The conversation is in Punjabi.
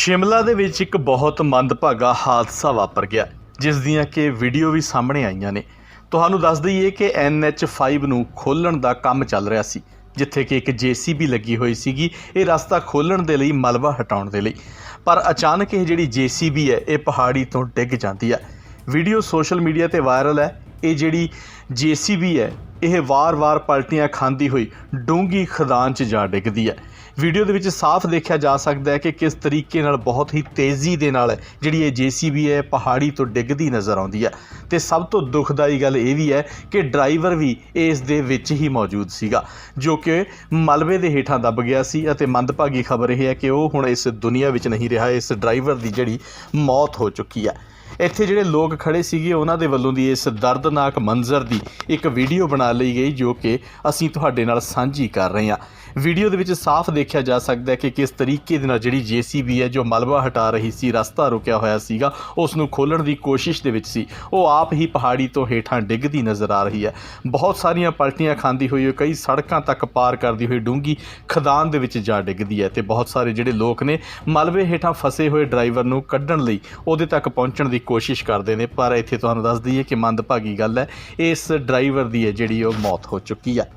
ਸ਼ਿਮਲਾ ਦੇ ਵਿੱਚ ਇੱਕ ਬਹੁਤ ਮੰਦਭਾਗਾ ਹਾਦਸਾ ਵਾਪਰ ਗਿਆ, ਜਿਸ ਦੀਆਂ ਕਿ ਵੀਡੀਓ ਵੀ ਸਾਹਮਣੇ ਆਈਆਂ ਨੇ। ਤੁਹਾਨੂੰ ਦੱਸ ਦਈਏ ਕਿ NH5 ਨੂੰ ਖੋਲਣ ਦਾ ਕੰਮ ਚੱਲ ਰਿਹਾ ਸੀ, ਜਿੱਥੇ ਕਿ ਇੱਕ JCB ਲੱਗੀ ਹੋਈ ਸੀਗੀ। ਇਹ ਰਸਤਾ ਖੋਲਣ ਦੇ ਲਈ ਮਲਬਾ ਹਟਾਉਣ ਦੇ ਲਈ। ਪਰ ਅਚਾਨਕ ਇਹ ਜਿਹੜੀ JCB ਹੈ, ਇਹ ਪਹਾੜੀ ਤੋਂ ਡਿੱਗ ਜਾਂਦੀ ਹੈ। ਵੀਡੀਓ ਸੋਸ਼ਲ ਮੀਡੀਆ ਤੇ ਵਾਇਰਲ ਹੈ। ਇਹ ਜਿਹੜੀ JCB ਹੈ ਇਹ ਵਾਰ-ਵਾਰ ਪਲਟੀਆਂ ਖਾਂਦੀ ਹੋਈ ਡੂੰਗੀ ਖਦਾਨ 'ਚ ਜਾ ਡਿੱਗਦੀ ਹੈ। ਵੀਡੀਓ ਦੇ ਵਿੱਚ ਸਾਫ਼ ਦੇਖਿਆ ਜਾ ਸਕਦਾ ਹੈ ਕਿ ਕਿਸ ਤਰੀਕੇ ਨਾਲ ਬਹੁਤ ਹੀ ਤੇਜ਼ੀ ਦੇ ਨਾਲ ਜਿਹੜੀ ਇਹ JCB ਹੈ ਪਹਾੜੀ ਤੋਂ ਡਿੱਗਦੀ ਨਜ਼ਰ ਆਉਂਦੀ ਹੈ। ਤੇ ਸਭ ਤੋਂ ਦੁਖਦਾਈ ਗੱਲ ਇਹ ਵੀ ਹੈ ਕਿ ਡਰਾਈਵਰ ਵੀ ਇਸ ਦੇ ਵਿੱਚ ਹੀ ਮੌਜੂਦ ਸੀਗਾ, ਜੋ ਕਿ ਮਲਬੇ ਦੇ ਹੇਠਾਂ ਦੱਬ ਗਿਆ ਸੀ ਅਤੇ ਮੰਦਭਾਗੀ ਖਬਰ ਇਹ ਹੈ ਕਿ ਉਹ ਹੁਣ ਇਸ ਦੁਨੀਆ ਵਿੱਚ ਨਹੀਂ ਰਿਹਾ, ਇਸ ਡਰਾਈਵਰ ਦੀ ਜਿਹੜੀ ਮੌਤ ਹੋ ਚੁੱਕੀ ਹੈ। ਇੱਥੇ ਜਿਹੜੇ ਲੋਕ ਖੜੇ ਸੀਗੇ, ਉਹਨਾਂ ਦੇ ਵੱਲੋਂ ਦੀ ਇਸ ਦਰਦਨਾਕ ਮੰਜ਼ਰ ਦੀ ਇੱਕ ਵੀਡੀਓ ਬਣਾ ਲਈ ਗਈ, ਜੋ ਕਿ ਅਸੀਂ ਤੁਹਾਡੇ ਨਾਲ ਸਾਂਝੀ ਕਰ ਰਹੇ ਹਾਂ। ਵੀਡੀਓ ਦੇ ਵਿੱਚ ਸਾਫ਼ ਦੇਖਿਆ ਜਾ ਸਕਦਾ ਹੈ ਕਿ ਕਿਸ ਤਰੀਕੇ ਦੇ ਨਾਲ ਜਿਹੜੀ ਜੀਸੀਬੀ ਹੈ, ਜੋ ਮਲਬਾ ਹਟਾ ਰਹੀ ਸੀ, ਰਸਤਾ ਰੁਕਿਆ ਹੋਇਆ ਸੀਗਾ, ਉਸ ਨੂੰ ਖੋਲਣ ਦੀ ਕੋਸ਼ਿਸ਼ ਦੇ ਵਿੱਚ ਸੀ। ਉਹ ਆਪ ਹੀ ਪਹਾੜੀ ਤੋਂ ਹੇਠਾਂ ਡਿੱਗਦੀ ਨਜ਼ਰ ਆ ਰਹੀ ਹੈ। ਬਹੁਤ ਸਾਰੀਆਂ ਪਲਟੀਆਂ ਖਾਂਦੀ ਹੋਈ ਉਹ ਕਈ ਸੜਕਾਂ ਤੱਕ ਪਾਰ ਕਰਦੀ ਹੋਈ ਡੂੰਗੀ ਖਦਾਨ ਦੇ ਵਿੱਚ ਜਾ ਡਿੱਗਦੀ ਹੈ ਤੇ ਬਹੁਤ ਸਾਰੇ ਜਿਹੜੇ ਲੋਕ ਨੇ, ਮਲਬੇ ਹੇਠਾਂ ਫਸੇ ਹੋਏ ਡਰਾਈਵਰ ਨੂੰ ਕੱਢਣ ਲਈ ਉਹਦੇ ਤੱਕ ਪਹੁੰਚਣ ਦੀ ਕੋਸ਼ਿਸ਼ ਕਰਦੇ ਨੇ, ਪਰ ਇੱਥੇ ਤੁਹਾਨੂੰ ਦੱਸ ਦਈਏ ਕਿ ਮੰਦਭਾਗੀ ਗੱਲ ਹੈ, ਇਸ ਡਰਾਈਵਰ ਦੀ ਹੈ ਜਿਹੜੀ ਉਹ ਮੌਤ ਹੋ ਚੁੱਕੀ ਹੈ।